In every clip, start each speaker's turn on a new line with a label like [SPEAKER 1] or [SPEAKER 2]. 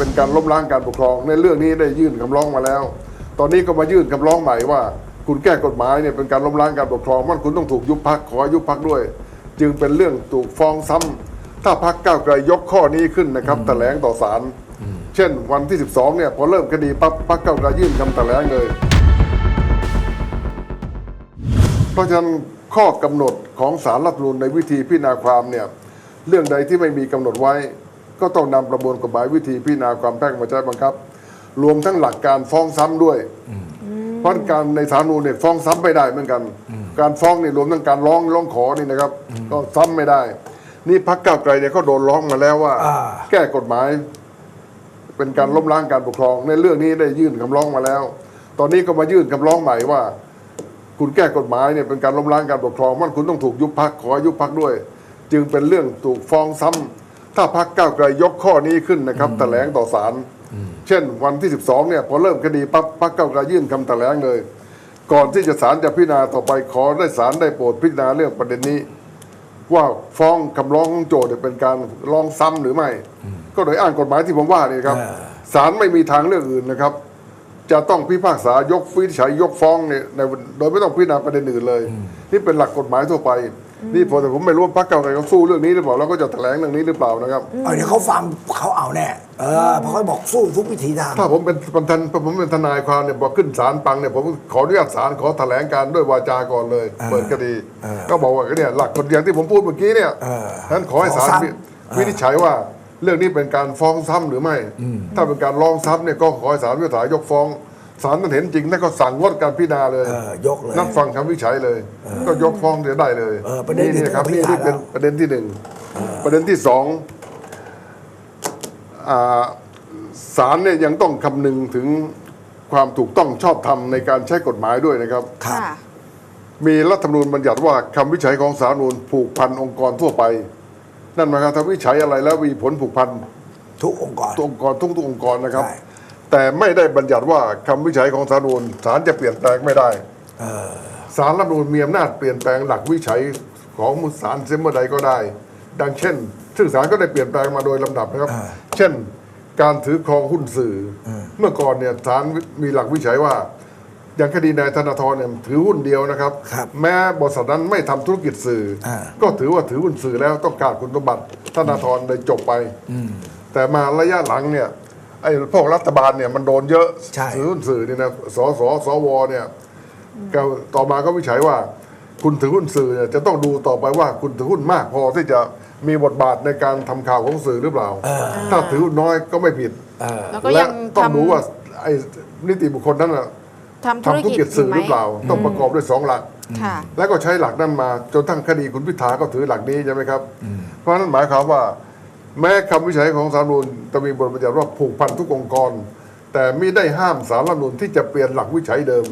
[SPEAKER 1] เป็นการล้มล้างการปกครอง ในเรื่องนี้ได้ยื่นคำร้องมาแล้ว ตอนนี้ก็มายื่นคำร้องใหม่ว่า คุณแก้กฎหมายเนี่ยเป็นการล้มล้างการปกครองมันคุณต้องถูกยุบพักขอยุบพักด้วย จึงเป็นเรื่องถูกฟ้องซ้ำถ้าพักก้าวไกลยกข้อนี้ขึ้นนะครับแถลงต่อศาลเช่นวันที่ 12เนี่ยพอเริ่มคดีปั๊บพักก้าวไกลยื่นคำแถลงเลยเพราะฉะนั้นข้อกำหนดของสารรัฐธรรมนูญในวิธีพิจารณาความเนี่ยเรื่องใดที่ไม่มีกำหนดไว้ ก็ต้องนำประมวลกฎหมายวิธีพิจารณาความแพ่งมาใช้บังคับ รวมทั้งหลักการฟ้องซ้ำด้วยเพราะการในสารรัฐธรรมนูญเนี่ยฟ้องซ้ำไม่ได้เหมือนกัน การฟ้องนี่รวมทั้งการร้องร้องขอนี่นะครับ ก็ซ้ำไม่ได้ นี่พักก้าวไกลเนี่ยเขาโดนร้องมาแล้วว่า
[SPEAKER 2] อ่า
[SPEAKER 1] แก้กฎหมาย เป็นการล้มล้างการปกครอง ในเรื่องนี้ได้ยื่นคำร้องมาแล้ว ตอนนี้ก็มายื่นคำร้องใหม่ว่า คุณแก้กฎหมายเนี่ยเป็นการล้มล้างการปกครอง มันคุณต้องถูกยุบพักขอยุบพักด้วย จึงเป็นเรื่องถูกฟ้องซ้ำ ถ้าพักก้าวไกลยกข้อนี้ขึ้นนะครับแถลงต่อศาลเช่นวันที่ 12เนี่ยพอเริ่มคดีปั๊บพักก้าวไกลยื่นคำแถลงเลย ก่อนที่จะศาลจะพิจารณาต่อไปขอได้ศาลได้โปรดพิจารณาเรื่องประเด็นนี้ ว่าฟ้องคำร้องของโจทย์เนี่ยเป็นการร้องซ้ำหรือไม่ ก็โดยอ้างกฎหมายที่ผมว่านี่ครับ
[SPEAKER 2] เออ
[SPEAKER 1] ศาลไม่มีทางเลือกอื่นนะครับ จะต้องพิพากษายกวินิจฉัยยกฟ้องเนี่ยในโดยไม่ต้องพิจารณาประเด็นอื่นเลย นี่เป็นหลักกฎหมายทั่วไป นี่พอแต่ผมไม่รู้ว่าพรรคเก้าวไกลเขาสู้เรื่องนี้หรือเปล่าแล้วก็จะแถลงเรื่องนี้หรือเปล่านะครับ
[SPEAKER 2] เอาเดี๋ยวเขาฟังเขาเอาแน่เออเพราะเขาบอกสู้ทุกวิถีทาง
[SPEAKER 1] ถ้าผมเป็นประธานผมเป็นทนายความเนี่ยบอกขึ้นศาลปังเนี่ยผมขออนุญาตศาลขอแถลงการด้วยวาจาก่อนเลย เปิดคดี ก็บอกว่าเนี่ยหลักกฎอย่างที่ผมพูดเมื่อกี้เนี่ย
[SPEAKER 2] เออ
[SPEAKER 1] นั้นขอให้ศาล
[SPEAKER 2] ฟ้องซ้ำ
[SPEAKER 1] วิวินิจฉัยว่าเรื่องนี้เป็นการฟ้องซ้ำหรือไม่ ถ้าเป็นการร้องซ้ำเนี่ยก็ขอให้ศาลวินิจฉัยยกฟ้อง ศาลนั้นเห็นจริงนั่นก็สั่งงดการพิจารณาเลย
[SPEAKER 2] เออยกเลย
[SPEAKER 1] นัดฟังคำวินิจฉัยเลย ก็ยกฟ้องเสียได้เลย
[SPEAKER 2] เออประเด็นที่
[SPEAKER 1] นะครับ
[SPEAKER 2] ต้องพิ
[SPEAKER 1] นี่
[SPEAKER 2] จารณา
[SPEAKER 1] นี่เป็นประเด็นที่หนึ่งประเด็นที่สองอ่าศาลเนี่ยยังต้องคำนึงถึงความถูกต้องชอบธรรมในการใช้กฎหมายด้วยนะครับ
[SPEAKER 2] ครับ
[SPEAKER 3] ค่ะ
[SPEAKER 1] มีรัฐธรรมนูญบัญญัติว่าคำวิจัยของสาลรฐธรรมนูญผูกพันองค์กรทั่วไป นั่นหมายความถ้าวิจัยอะไรแล้วมีผลผูกพัน
[SPEAKER 2] ทุกองค์กร
[SPEAKER 1] ทุกองค์กรทุกๆองค์กรนะครับ
[SPEAKER 2] ใช่
[SPEAKER 1] แต่ไม่ได้บัญญัติว่าคำวิจัยของสาลรฐธรรมนูญศาลจะเปลี่ยนแปลงไม่ได้
[SPEAKER 2] เออ
[SPEAKER 1] สารรัฐธรรมนูญมีอำนาจเปลี่ยนแปลงหลักวิจัยของศาลเสมอใดก็ได้ ดังเช่น ซึ่งศาลก็ได้เปลี่ยนแปลงมาโดยลำดับนะครับ เช่น การถือครองหุ้นสื่ออเมื่อก่อนเนี่ยศาลมีหลักวิจัยว่า อย่างคดีนายธนาธรเนี่ยถือหุ้นเดียวนะครับ
[SPEAKER 2] ครับ
[SPEAKER 1] แม้บริษัทนั้นไม่ทำธุรกิจสื่ออาก็ถือว่าถือหุ้นสื่อแล้วต้องการคุณสมบัติธนาธรเลยจบไป แต่มาระยะหลังเนี่ย ไอ้พวกรัฐบาลเนี่ยมันโดนเยอะ
[SPEAKER 2] ใช่
[SPEAKER 1] ถือหุ้นสื่อนี่นะสสสวเนี่ยก็ต่อมาก็วิจัยว่า คุณถือหุ้นสื่อเนี่ยจะต้องดูต่อไปว่าคุณถือหุ้นมากพอที่จะมีบทบาทในการทำข่าวของสื่อหรือเปล่า ถ้าถือหุ้นน้อยก็ไม่ผิด
[SPEAKER 2] เออ
[SPEAKER 3] แล้วก็
[SPEAKER 1] และ
[SPEAKER 3] ยัง
[SPEAKER 1] ต้อง
[SPEAKER 3] ทำ
[SPEAKER 1] ดูว่าไอ้นิติบุคคลนั้นน่ะ
[SPEAKER 3] ทำธุร
[SPEAKER 1] ทำธุร
[SPEAKER 3] กิ
[SPEAKER 1] กิ
[SPEAKER 3] จ
[SPEAKER 1] จสื่อ
[SPEAKER 3] ไหม
[SPEAKER 1] หรือเปล่า ต้องประกอบด้วยสองหลัก
[SPEAKER 3] ค่ะ
[SPEAKER 1] แล้วก็ใช้หลักนั้นมาจนทั้งคดีคุณพิธาก็ถือหลักนี้ใช่ไหมครับ เพราะฉะนั้นหมายความว่า แม้คำวิจัยของสารรัฐธรรมนูญจะมีบทบัญญัติว่าผูกพันทุกองค์กร แต่ไม่ได้ห้ามสารรัฐธรรมนูญที่จะเปลี่ยนหลักวิจัยเดิม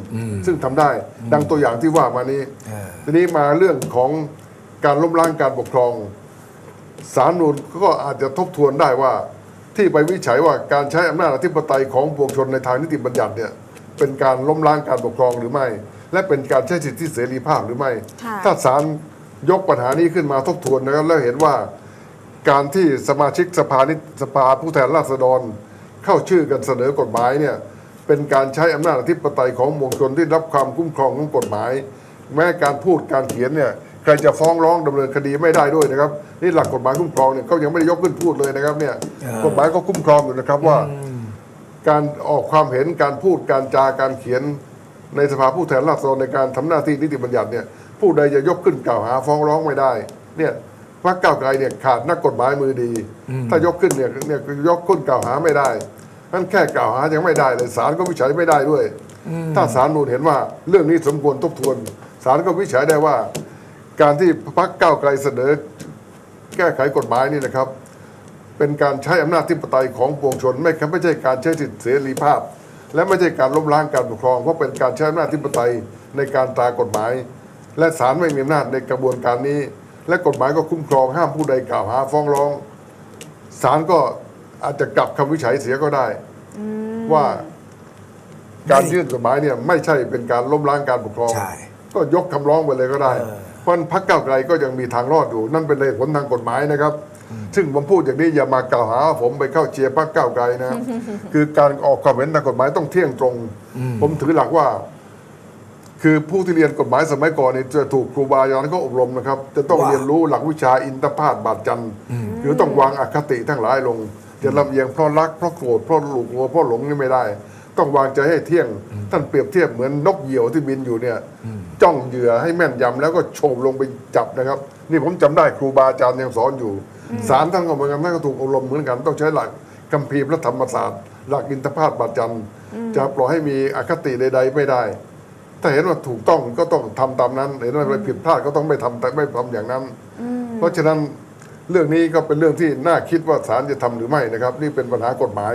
[SPEAKER 1] ซึ่งทำได้ดังตัวอย่างที่ว่ามานี้
[SPEAKER 2] เออ
[SPEAKER 1] ทีนี้มาเรื่องของการล้มล้างการปกครอง สารรัฐธรรมนูญก็อาจจะทบทวนได้ว่า ที่ไปวิจัยว่าการใช้อำนาจอธิปไตยของปวงชนในทางนิติบัญญัติเนี่ยเป็นการล้มล้างการปกครองหรือไม่ และเป็นการใช้สิทธิเสรีภาพหรือไม่
[SPEAKER 3] ค่ะ
[SPEAKER 1] ถ้าศาลยกปัญหานี้ขึ้นมาทบทวนนะครับแล้วเห็นว่า การที่สมาชิกสภานิสภาผู้แทนราษฎร เข้าชื่อกันเสนอกฎหมายเนี่ยเป็นการใช้อำนาจอธิปไตยของมวลชนที่รับความคุ้มครองของกฎหมาย แม้การพูดการเขียนเนี่ยใครจะฟ้องร้องดำเนินคดีไม่ได้ด้วยนะครับนี่หลักกฎหมายคุ้มครองเนี่ยเขายังไม่ได้ยกขึ้นพูดเลยนะครับเนี่ยกฎหมายก็คุ้มครองอยู่นะครับว่า การออกความเห็นการพูดการจาการเขียนในสภาผู้แทนราษฎรในการทำหน้าที่นิติบัญญัติเนี่ยผู้ใดจะยกขึ้นกล่าวหาฟ้องร้องไม่ได้เนี่ย พรรคก้าวไกลเนี่ยขาดนักกฎหมายมือดี ถ้ายกขึ้นเนี่ยเนี่ยยกขึ้นกล่าวหาไม่ได้นั่นแค่กล่าวหายังไม่ได้เลยศาลก็วิจัยไม่ได้ด้วย ถ้าศาลนูนเห็นว่าเรื่องนี้สมควรทบทวนศาลก็วิจัยได้ว่า การที่พรรคก้าวไกลเสนอ แก้ไขกฎหมายนี่นะครับ เป็นการใช้อำนาจที่ปไตยของปวงชนไม่ครับไม่ใช่การใช้สิทธิเสรีภาพ และไม่ใช่การล้มล้างการปกครองเพราะเป็นการใช้อำนาจที่ปไตยในการตรากฎหมาย และศาลไม่มีอำนาจในกระบวนการนี้ และกฎหมายก็คุ้มครองห้ามผู้ใดกล่าวหาฟ้องร้องศาลก็อาจจะกลับคำวิจัยเสียก็ได้ ว่าการยื่นกฎหมายเนี่ยไม่ใช่เป็นการล้มล้างการปกครอง
[SPEAKER 2] ใช่
[SPEAKER 1] ก็ยกคำร้องไปเลยก็ได้
[SPEAKER 2] เออ
[SPEAKER 1] เพราะฉะนั้นพรรคก้าวไกลก็ยังมีทางรอดอยู่ นั่นเป็นเหตุผลทางกฎหมายนะครับ ซึ่งผมพูดอย่างนี้อย่ามากล่าวหาว่าผมไปเข้าเชียร์พรรคก้าวไกลนะ คือการออกความเห็นทางกฎหมายต้องเที่ยงตรง ผมถือหลักว่า คือผู้ที่เรียนกฎหมายสมัยก่อนนี่จะถูกครูบาอาจารย์ก็อบรมนะครับ จะต้อง
[SPEAKER 2] ว่า
[SPEAKER 1] เรียนรู้หลักวิชาอินทพาตบาทจันทร์คือต้องวางอคติทั้งหลายลง จะลำเอียงเพราะรักเพราะโกรธเพราะหลูกเพราะหลงนี่ไม่ได้ ต้องวางใจให้เที่ยง ท่านเปรียบเทียบเหมือนนกเหยี่ยวที่บินอยู่เนี่ยจ้องเหยื่อให้แม่นยำแล้วก็โฉบลงไปจับนะครับ นี่ผมจำได้ครูบาอาจารย์ยังสอนอยู่สารท่านก็เหมือนกันท่านก็ถูกอบรมเหมือนกันต้องใช้หลักคัมภีร์พระธรรมศาสตร์หลักอินทพาตบาทจันทร์จะปล่อยให้มีอคติใดๆไม่ได้ ถ้าเห็นว่าถูกต้องก็ต้องทำตามนั้น เห็นว่าอะไรผิดพลาดก็ต้องไม่ทำแต่ไม่ทำอย่างนั้น เพราะฉะนั้นเรื่องนี้ก็เป็นเรื่องที่น่าคิดว่าศาลจะทำหรือไม่นะครับ นี่เป็นปัญหากฎหมาย